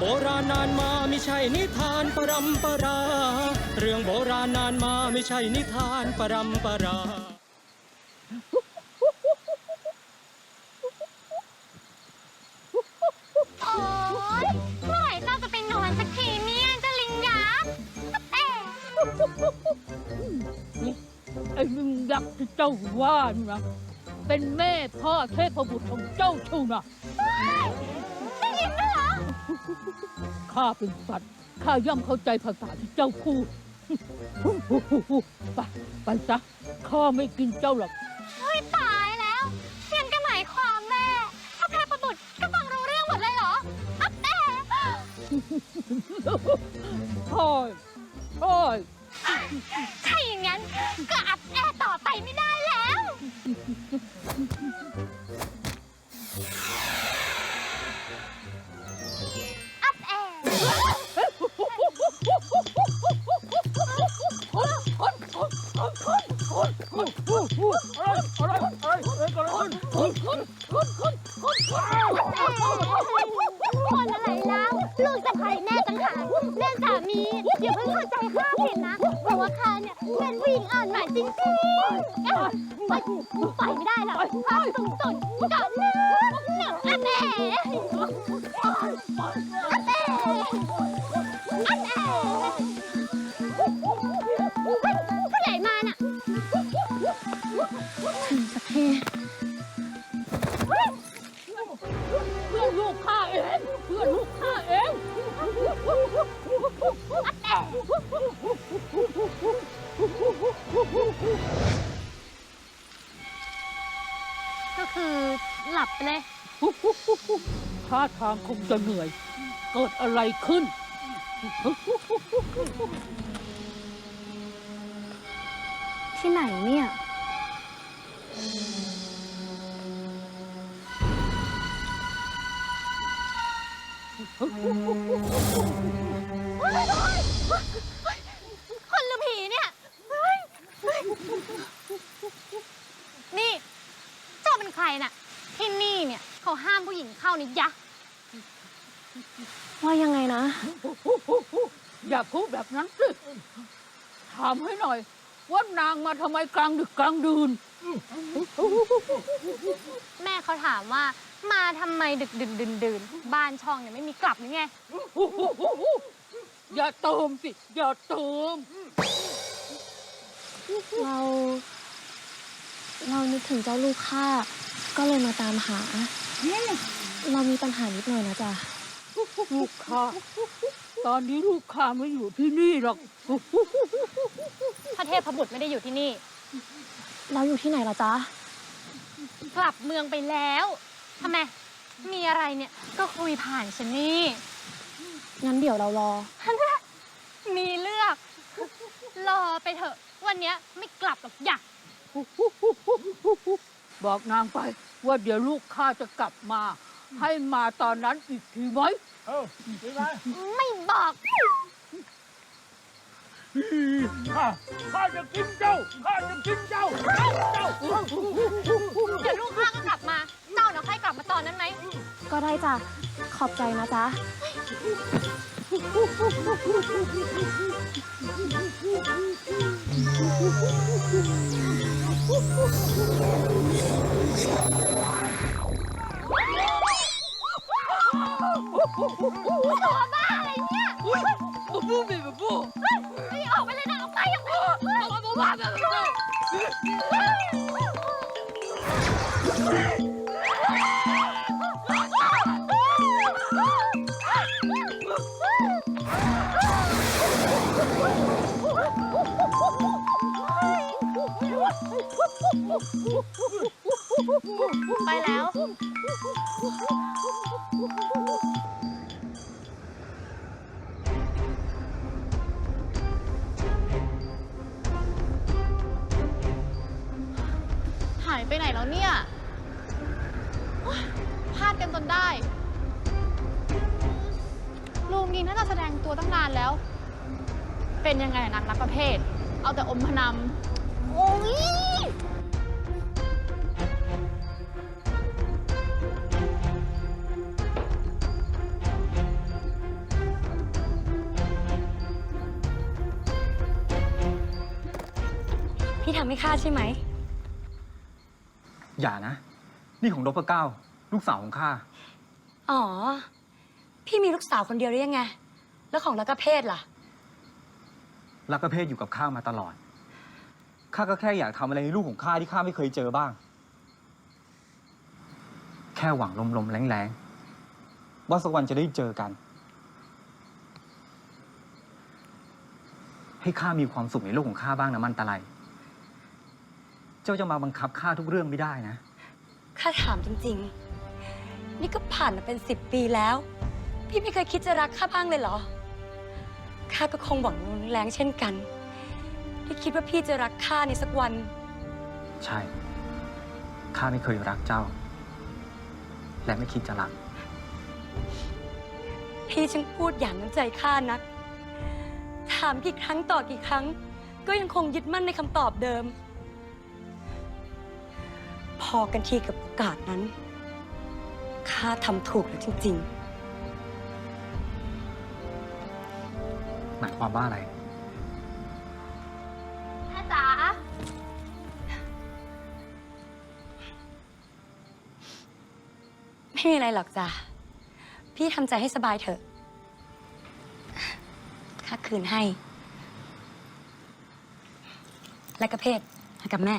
โบราณนานมาไม่ใช่นิทานปรำปรา เรื่องโบราณนานมาไม่ใช่นิทานปรำปรา โอ๊ยเมื่อไหร่เจ้าจะไปนอนสักทีเนี่ยเจ้าลิงยักษ์เอ๊ะไอ้ลิงยักษ์ที่เจ้าว่านี่นะเป็นแม่พ่อเทพบุตรของเจ้าชูนะได้ ข้าเป็นสัตว์ข้าย่อมเข้าใจภาษาที่เจ้าพูดไปไปซะข้าไม่กินเจ้าหรอกเฮ้ยตายแล้วเทียนก็หมายความแม่ถ้าแพรประบุตรก็ฟังรู้เรื่องหมดเลยเหรออัปเอ๊ะโอ้ยโอ้ยถ้าอย่างนั้นก็อัปแอร์ต่อไปไม่ได้แล้ว คนอะไรแล้วลูกสะใภ้แม่ต่างหากแม่สามีอย่าเพิ่งเข้าใจข้าผิดนะเพราะว่าข้าเนี่ยเป็นผู้หญิงอ่อนหวานจริงๆเอ้ยไปไปไม่ได้หรอกข้าสูงสุดก่อนนะหนังอันแหน่อันแหน่อันแหน่เฮ้ยผู้ใหญ่มาน่ะาทางคงจะเหนื่อย เกิดอะไรขึ้น ที่ไหนเนี่ย คนหรือผีเนี่ยเฮ้ยเฮ้ยนี่ เจ้าเป็นใครน่ะ ที่นี่เนี่ย เขาห้ามผู้หญิงเข้านี่ยะ ว่ายังไงนะ อย่าพูดแบบนั้นสิถามให้หน่อย ว่านางมาทำไมกลางดึกกลางดื่นแม่เขาถามว่า มาทำไมดึกดึกดื่นดื่นๆบ้านช่องเนี่ยไม่มีกลับหรือไง อย่าเติมสิ อย่าเติม เรา เรานึกถึงเจ้าลูกข้าก็เลยมาตามหา เรามีปัญหานิดหน่อยนะจ๊ะ ลูกค้าตอนนี้ลูกค้าไม่อยู่ที่นี่หรอก พระเทพบุตรไม่ได้อยู่ที่นี่ เราอยู่ที่ไหนล่ะจ๊ะ กลับเมืองไปแล้วทำไม มีอะไรเนี่ยก็คุยผ่านฉันนี่ งั้นเดี๋ยวเรารอ มีเลือก รอไปเถอะ วันเนี้ยไม่กลับหรอกอยากบอกนางไป ว่าเดี๋ยวลูกค้าจะกลับมา ให้มาตอนนั้นอีกทีไหม เออดีไหมไม่บอกข้าข้าจะกินเจ้าข้าจะกินเจ้าเจ้าเจ้าเดี๋ยวลูกค้าก็กลับมา เจ้าเนาะค่อยกลับมาตอนนั้นไหม ก็ได้จ้ะ ขอบใจนะจ๊ะ ตัวบ้าอะไรเนี่ยอุ้ยบูบูบีบูบูเฮ้ยออกไปเลยนะออกไปออกไปเฮ้ยบูบูบ้าแบบนี้ไป ทำให้ข้าใช่ไหม อย่านะ นี่ของนพเก้า ลูกสาวของข้า อ๋อ พี่มีลูกสาวคนเดียวหรือยังไง แล้วของรักกเพศล่ะ รักประเภทอยู่กับข้ามาตลอด ข้าก็แค่อยากทำอะไรในลูกของข้าที่ข้าไม่เคยเจอบ้าง แค่หวังลมๆแรงๆ ว่าสักวันจะได้เจอกัน ให้ข้ามีความสุขในโลกของข้าบ้างนะมันตะไล เจ้าจะมาบังคับข้าทุกเรื่องไม่ได้นะ ข้าถามจริง ๆ นี่ก็ผ่านมาเป็นสิบปีแล้ว พี่ไม่เคยคิดจะรักข้าบ้างเลยเหรอ ข้าก็คงหวังแรงเช่นกัน ที่คิดว่าพี่จะรักข้าในสักวัน ใช่ ข้าไม่เคยรักเจ้า และไม่คิดจะรัก พี่จึงพูดอย่างน้ำใจข้านัก ถามกี่ครั้งต่อกี่ครั้ง ก็ยังคงยึดมั่นในคำตอบเดิมพ อกันทีกับโอกาสนั้น ข้าทำถูกแล้วจริง หมายความว่าอะไร แม่จ๋าๆ ไม่มีอะไรหรอกจ้ะ พี่ทำใจให้สบายเถอะ ข้าคืนให้ และกระเพศให้กับแม่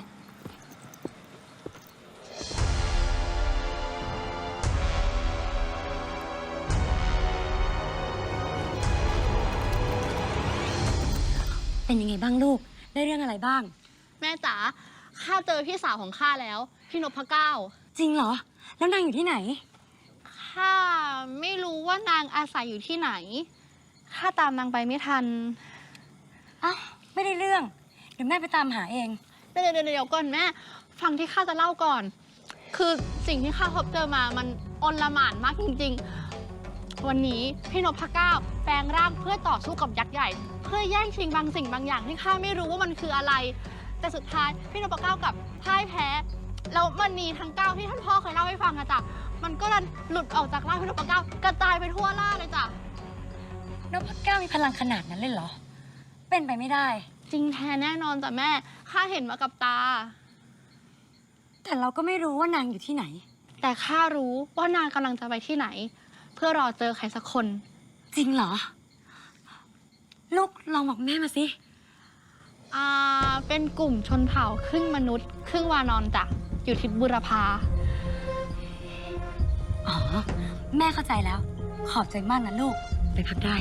บ้างลูก ได้เรื่องอะไรบ้าง แม่จ๋าข้าเจอพี่สาวของข้าแล้ว พี่นพเก้า จริงเหรอ แล้วนางอยู่ที่ไหน ข้าไม่รู้ว่านางอาศัยอยู่ที่ไหน ข้าตามนางไปไม่ทัน อ้าวไม่ได้เรื่อง เดี๋ยวแม่ไปตามหาเอง เดี๋ยวเดี๋ยวเดี๋ยวก่อนแม่ ฟังที่ข้าจะเล่าก่อน คือสิ่งที่ข้าพบเจอมามันอนละหมานมากจริง ๆ วันนี้พี่นพเก้าแปลงร่างเพื่อต่อสู้กับยักษ์ใหญ่ เพื่อแย่งชิงบางสิ่งบางอย่างที่ข้าไม่รู้ว่ามันคืออะไร แต่สุดท้ายพี่นพเก้ากลับพ่ายแพ้แล้วมันมีทั้งเก้าที่ท่านพ่อเคยเล่าให้ฟังอะจ้ะมันก็ดันหลุดออกจากร่างพี่นพเก้ากระจายไปทั่วล่าเลยจ้ะนพเก้ามีพลังขนาดนั้นเลยเหรอ เป็นไปไม่ได้ จริงแท้แน่นอนจ้ะแม่ข้าเห็นมากับตา แต่เราก็ไม่รู้ว่านางอยู่ที่ไหน แต่ข้ารู้ว่านางกำลังจะไปที่ไหน เพื่อรอเจอใครสักคน จริงเหรอ ลูกลองบอกแม่มาสิ อ่า เป็นกลุ่มชนเผ่าครึ่งมนุษย์ ครึ่งวานอนจ้ะอยู่ทิศบุรพา อ๋อ แม่เข้าใจแล้ว ขอบใจมากนะลูก ไปพักได้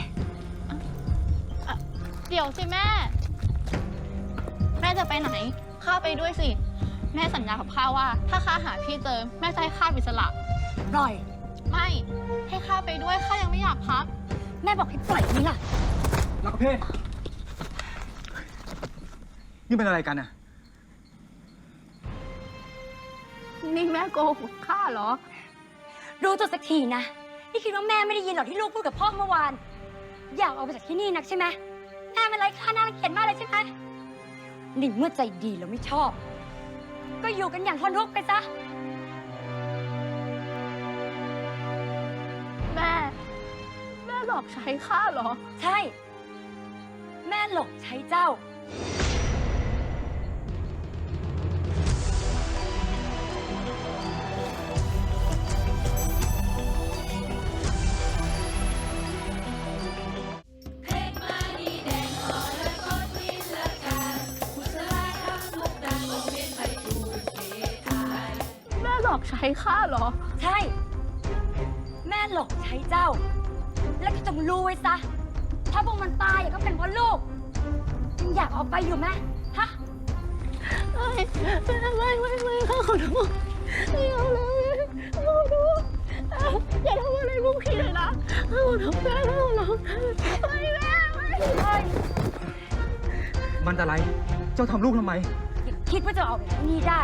เดี๋ยวสิแม่ แม่จะไปไหน ข้าไปด้วยสิ แม่สัญญากับข้าว่า ถ้าข้าหาพี่เจอ แม่จะให้ข้าเป็นอิสละปล่อย ไม่ให้ข้าไปด้วยข้ายังไม่อยากพัก แม่บอกให้ปล่อยนี่ล่ะรักประเภทนี่เป็นอะไรกันอะนี่แม่โกหกข้าเหรอ รู้ตัวสักทีนะ นี่คิดว่าแม่ไม่ได้ยินหรอกที่ลูกพูดกับพ่อเมื่อวาน อยากออกไปจากที่นี่นักใช่ไหมแม่เป็นไรค่าน่ารังเกียจมากเลยใช่ไหมนี่เมื่อใจดีแล้วไม่ชอบ ก็อยู่กันอย่างทนทุกข์ไปซะ อกใช้ข้าเหรอ ใช่ แม่หลอกใช้เจ้า แม่หลอกใช้ข้าเหรอ ใช่ แม่หลอกใช้เจ้า แล้วก็จงรู้ไว้ซะ ถ้าพวกมันตายก็เป็นเพราะลูกยังอยากออกไปอยู่ไหมฮะไม่ไม่ไม่ไม่ข้าขอโทษไม่เอาเลยข้าขอโทษอย่าทำอะไรพวกพี่เลยนะข้าขอโทษแม่ข้าขอโทษไม่แม่ไม่มันอะไร เจ้าทำลูกทำไมอย่าคิดว่าจะออกจากที่นี่ได้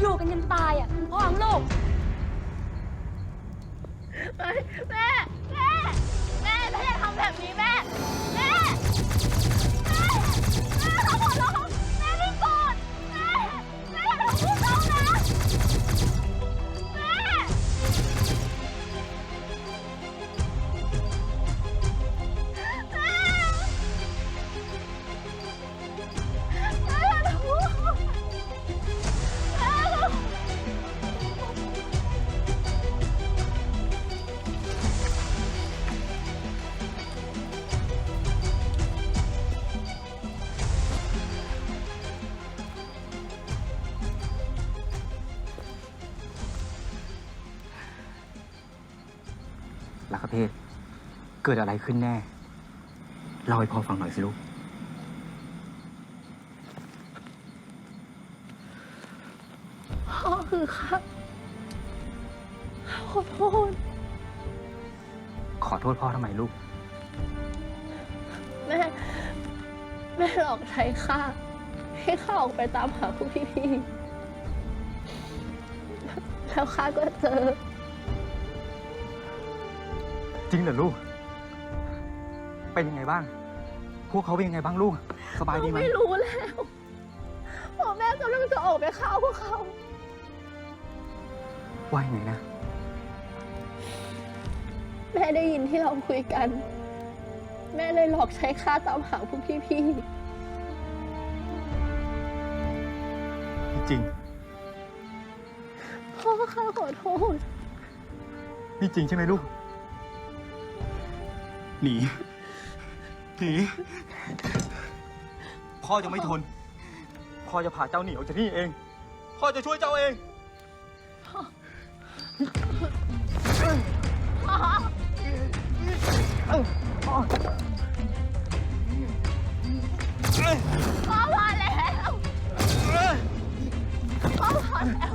อยู่กันยันตายอะเป็นพ่อของลูกแม่แม่แม่แม่อย่าทำ แบบนี้แม่ ลักขเพศเกิดอะไรขึ้นแน่เล่าให้พ่อฟังหน่อยสิลูก พ่อคือข้าขอโทษ ขอโทษพ่อทำไมลูก แม่ แม่หลอกใช้ข้าให้ข้าออกไปตามหาพวกพี่ๆแล้วข้าก็เจอจ ริงเหรอลูก เป็นยังไงบ้าง พวกเขาเป็นยังไงบ้างลูก สบายดีไหม ไม่รู้แล้วพอแม่กำลังจะออกไปฆ่าพวกเขาว่ายังไงนะ แม่ได้ยินที่เราคุยกัน แม่เลยหลอกใช้ข้าตามหาพวกพี่จริงๆพ่อข้าขอโทษ นี่จริงใช่ไหมลูก หนีหนีพ่อจะไม่ทน พ่อจะพาเจ้าหนีออกจากนี่เอง พ่อจะช่วยเจ้าเอง พ่อพอแล้วพ่อพอแล้ว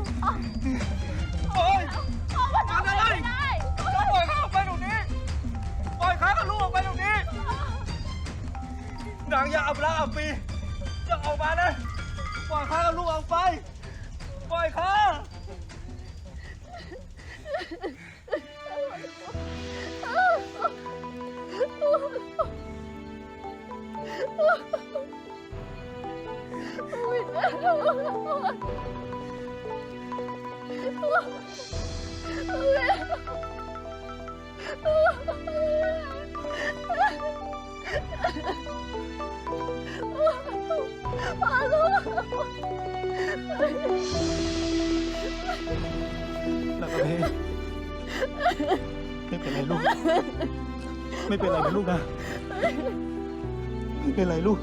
อย่าอับลาอับปีจะออกมานะปล่อยข้ากับลูกออกไป ปล่อยข้า แล้วก็เพไม่เป็นไรลูก ไม่เป็นไรนะลูกนะไม่เป็นไรลูก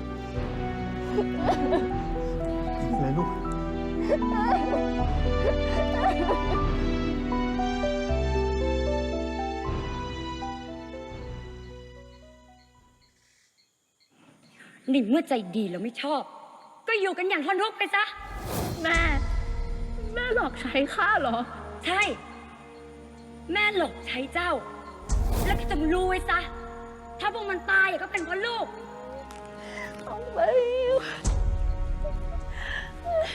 ไม่เป็นไรลูก นี่เมื่อใจดีแล้วไม่ชอบ ก็อยู่กันอย่างทนทุกข์ไปซะ แม่ แม่หลอกใช้ข้าเหรอ ใช่ แม่หลอกใช้เจ้า แล้วก็จงรู้ไว้ซะ ถ้าพวกมันตายก็เป็นเพราะลูกไม่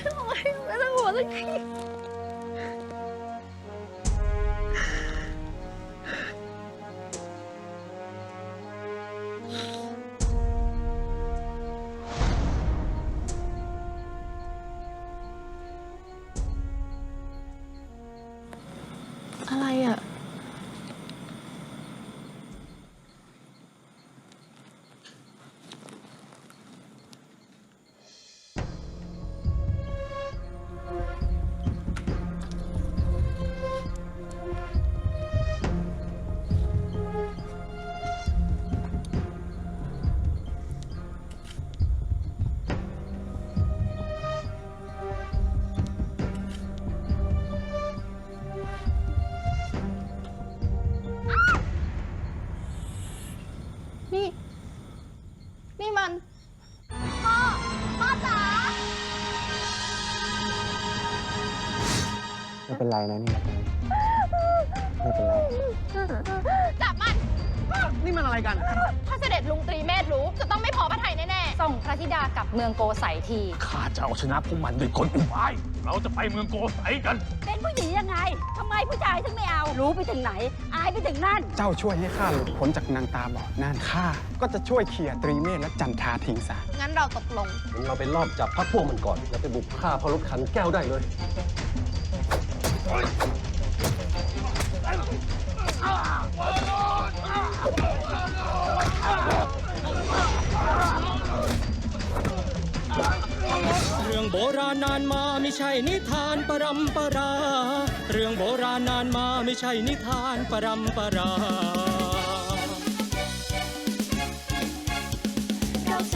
โอ๊ยไม่ต้องหัวสักทีอะไไม่เป็นไรนะนี่ไม่เป็นไร จับมัน นี่มันอะไรกัน ถ้าเสด็จลุงตรีเมธรู้ จะต้องไม่พอพระไทยแน่ส่งพระธิดากลับเมืองโกสัยที ข้าจะเอาชนะพวกมันด้วยคนอุบาย เราจะไปเมืองโกสัยกัน เป็นผู้หญิงยังไง ทำไมผู้ชายถึงไม่เอา รู้ไปถึงไหน อายไปถึงนั่น เจ้าช่วยให้ข้าหลุดพ้นจากนางตาบอดนั่นข้าก็จะช่วยเขี่ยตรีเมธและจันทราทิ้งซะๆงั้นเราตกลง เราไปรอบจับพักพวกมันก่อน แล้วไปบุกฆ่าพระรถขันแก้วได้เลย เรื่องโบราณนานมาไม่ใช่นิทานปรำปรา เรื่องโบราณนานมาไม่ใช่นิทานปรำปรา เราแส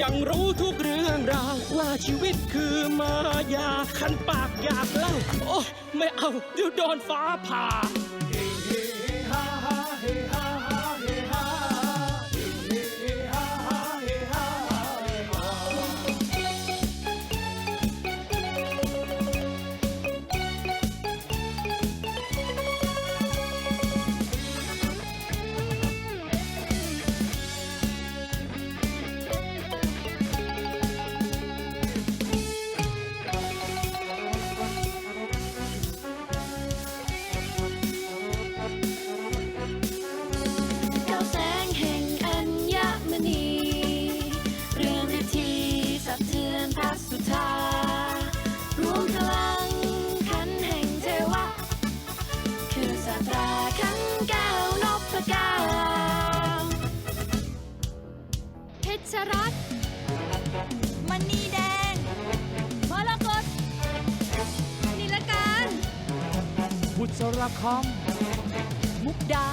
ยังรู้ทุกเรื่องราวว่าชีวิตคือมายาคันปากอยากเล่าโอ้ไม่เอาเดี๋ยวโดนฟ้าผ่า คอมมุกดา